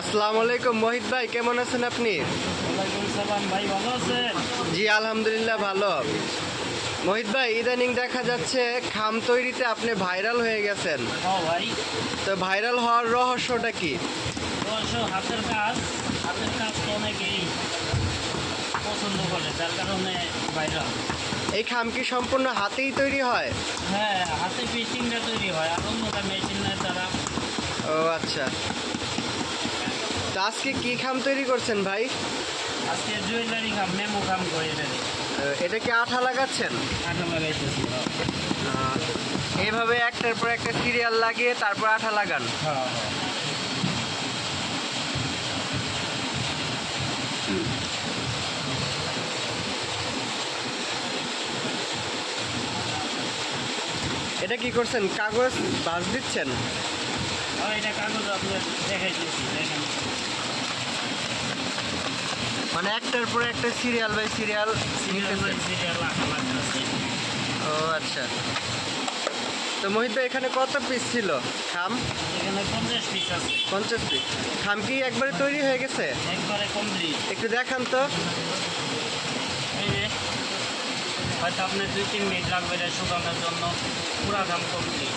আসসালামু আলাইকুম মোহিত ভাই কেমন আছেন আপনি? ভাই ভালো আছেন? জি আলহামদুলিল্লাহ ভালো। মোহিত ভাই ইদানিং দেখা যাচ্ছে খাম তৈরিতে আপনি ভাইরাল হয়ে গেছেন। ভাই। তো ভাইরাল হওয়ার রহস্যটা কি? হাতের কাজ। হাতের কাজ তো অনেকেই পছন্দ করে যার কারণে ভাইরাল। এই খাম কি সম্পূর্ণ হাতেই তৈরি হয়? হ্যাঁ হাতে ফিটিংটা তৈরি হয় আর অন্যটা মেশিনের দ্বারা ও আচ্ছা। তো আজকে কি খাম তৈরি করছেন ভাই? আজকে জুয়েলারি খাম মেমো খাম করে এটা কি আঠা লাগাচ্ছেন? আটা লাগাইতেছি এইভাবে একটার পর একটা সিরিয়াল লাগিয়ে তারপর আঠা লাগান। হ্যাঁ হ্যাঁ। এটা কি করছেন? কাগজ বাস দিচ্ছেন? এটা কাগজ আপনার দেখাইতেছি দেখেন। মানে একটার পর একটা সিরিয়াল বাই সিরিয়াল সিরিয়াল ও আচ্ছা। তো মোহিত এখানে কত পিস ছিল? খাম? এখানে পঞ্চাশ পিস আছে। পঞ্চাশ পিস খাম কি একবারে তৈরি হয়ে গেছে? একবারে কমপ্লিট একটু দেখান তো। এই যে হয়তো আপনার দুই তিন মিনিট লাগবে এটা শুকানোর জন্য। পুরা দাম কমপ্লিট